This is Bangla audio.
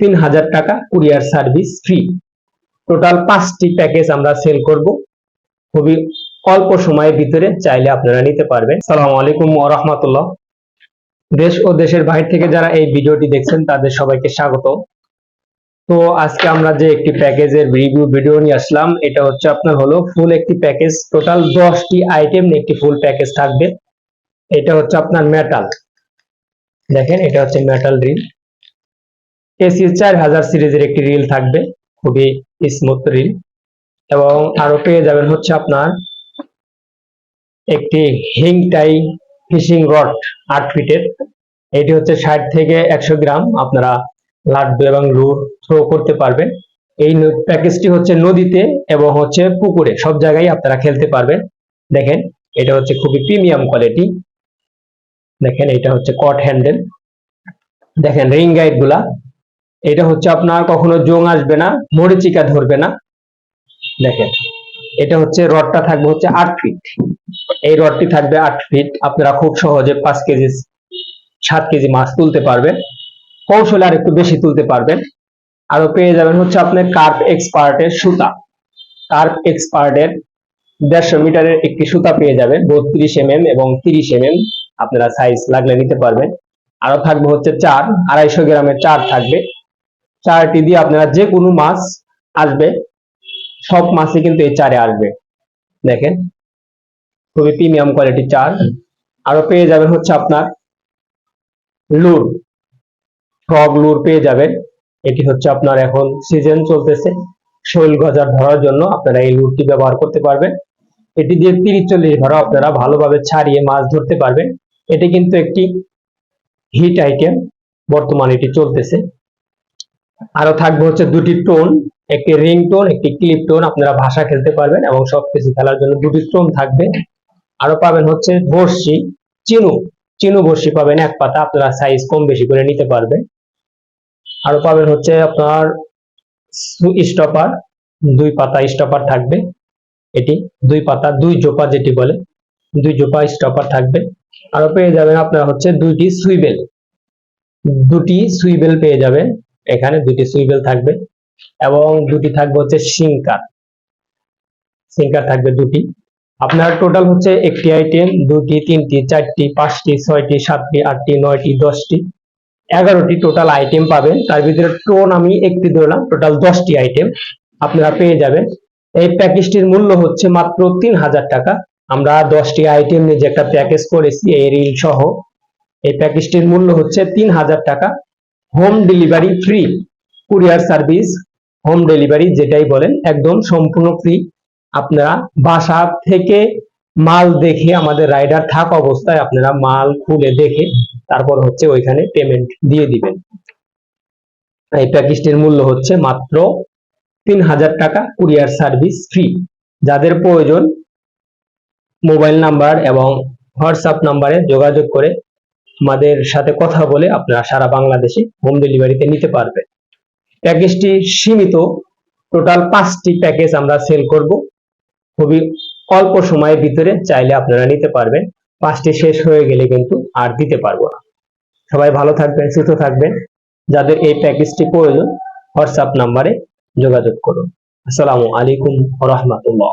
তিন হাজার টাকা কুরিয়ার সার্ভিস ফ্রি। টোটাল পাঁচটি প্যাকেজ আমরা সেল করব। খুবই অল্প সময়ের ভিতরে চাইলে আপনারা নিতে পারবেন। সালাম আলাইকুম রহমতুল্লাহ। দেশ ও দেশের বাইরে থেকে যারা এই ভিডিওটি দেখছেন, তাদের সবাইকে স্বাগত। তো আজকে আমরা যে একটি প্যাকেজের রিভিউ ভিডিও নিয়ে আসলাম, এটা হচ্ছে আপনার হলো ফুল একটি প্যাকেজ টোটাল দশটি আইটেম একটি ফুল প্যাকেজ থাকবে। এটা হচ্ছে আপনার মেটাল দেখেন, এটা হচ্ছে মেটাল রিল এসি চার হাজার সিরিজের একটি রিল থাকবে, খুবই স্মুথ রিল এবং আরও পেয়ে যাবেন হচ্ছে আপনার একটি হিং টাই ফিশিং রড আট ফিটের এটি হচ্ছে ষাট থেকে একশো গ্রাম, আপনারা লাড্ডু এবং লুর থ্রো করতে পারবেন। এই প্যাকেজটি হচ্ছে নদীতে এবং হচ্ছে পুকুরে, সব জায়গায় আপনারা খেলতে পারবেন। দেখেন, এটা হচ্ছে খুবই প্রিমিয়াম কোয়ালিটি দেখেন, এটা হচ্ছে কট হ্যান্ডেল দেখেন রিং গাইডগুলা। এটা হচ্ছে আপনার কখনো জং আসবে না, মরিচিকা ধরবে না। দেখেন, এটা হচ্ছে রডটা থাকবে হচ্ছে আট ফিট এই রডটি থাকবে আট ফিট আপনারা খুব সহজে পাঁচ কেজি, সাত কেজি মাছ তুলতে পারবেন। কৌশলে আর একটু বেশি তুলতে পারবেন। আরও পেয়ে যাবেন হচ্ছে আপনার কার্প এক্সপার্টের সুতা। কার্প এক্সপার্টের দেড়শো মিটারের একটি সুতা পেয়ে যাবেন। বত্রিশ এম এম এবং তিরিশ এম এম আপনারা সাইজ লাগলে নিতে পারবেন। আরও থাকবে হচ্ছে চার, আড়াইশো গ্রামের চার থাকবে। চারটি দিয়ে আপনারা যে কোনো মাছ আসবে, সব মাছই কিন্তু এই চারে আসবে। দেখেন, খুবই প্রিমিয়াম কোয়ালিটি চার। আরও পেয়ে যাবেন হচ্ছে আপনার লুর, ফ্রগ লুর পেয়ে যাবেন। এটি হচ্ছে আপনার এখন সিজন চলতেছে, শৈল গজার ধরার জন্য আপনারা এই লুরটি ব্যবহার করতে পারবেন। এটি দিয়ে তিরিশ চল্লিশ ধরা আপনারা ভালোভাবে ছাড়িয়ে মাছ ধরতে পারবেন। এটি কিন্তু একটি হিট আইটেম, বর্তমানে এটি চলতেছে। আরও থাকবে হচ্ছে দুটি টোন, একটি রিং টোন, একটি ক্লিপ টোন, আপনারা ভাষা খেলতে পারবেন এবং সবকিছু খেলার জন্য দুটি টোন থাকবে। আরও পাবেন হচ্ছে বর্ষি চিনু চিনু বর্ষি পাবেন এক পাতা, আপনারা সাইজ কম বেশি করে নিতে পারবেন। আরও পাবেন হচ্ছে আপনার স্টপার, দুই পাতা স্টপার থাকবে। এটি দুই পাতা, দুই জোপা যেটি বলে, দুই জোপা স্টপার থাকবে। আরও পেয়ে যাবেন আপনারা হচ্ছে দুইটি সুইবেল, দুটি সুইবেল পেয়ে যাবেন। এখানে দুটি সুইবেল থাকবে এবং দুটি থাকবে হচ্ছে সিঙ্কার। সিঙ্কার থাকবে দুটি। আপনার টোটাল হচ্ছে একটি আইটেম দুটি, তিনটি, চারটি, পাঁচটি, ছয়টি, সাতটি, আটটি, নয়টি, দশটি। এগারোটি টোটাল আইটেম পাবেন। তার ভিতরে টোন আমি একটি ধরলাম টোটাল দশটি আইটেম আপনারা পেয়ে যাবেন। এই প্যাকেজটির মূল্য হচ্ছে মাত্র তিন হাজার টাকা। আমরা দশটি আইটেম নিয়ে যে একটা প্যাকেজ করেছি, এই রিল সহ, এই প্যাকেজটির মূল্য হচ্ছে তিন হাজার টাকা। Home delivery free courier service home delivery যেটাই বলেন, একদম সম্পূর্ণ ফ্রি আপনারা বাসা থেকে মাল দেখে আমাদের রাইডার থাক অবস্থায় আপনারা মাল খুলে দেখে তারপর হচ্ছে ওইখানে পেমেন্ট দিয়ে দিবেন। এই প্যাকেজটির মূল্য হচ্ছে মাত্র তিন হাজার টাকা কুরিয়ার সার্ভিস ফ্রি যাদের প্রয়োজন মোবাইল নাম্বার এবং হোয়াটসঅ্যাপ নাম্বারে যোগাযোগ করে আমাদের সাথে কথা বলে আপনারা সারা বাংলাদেশে হোম ডেলিভারিতে নিতে পারবেন প্যাকেজটি সীমিত। টোটাল পাঁচটি প্যাকেজ আমরা সেল করব। খুবই অল্প সময়ের ভিতরে চাইলে আপনারা নিতে পারবেন। পাঁচটি শেষ হয়ে গেলে কিন্তু আর দিতে পারব না। সবাই ভালো থাকবেন, সুস্থ থাকবেন। যাদের এই প্যাকেজটি প্রয়োজন হোয়াটসঅ্যাপ নাম্বারে যোগাযোগ করুন। আসসালামু আলাইকুম রহমতুল্লাহ।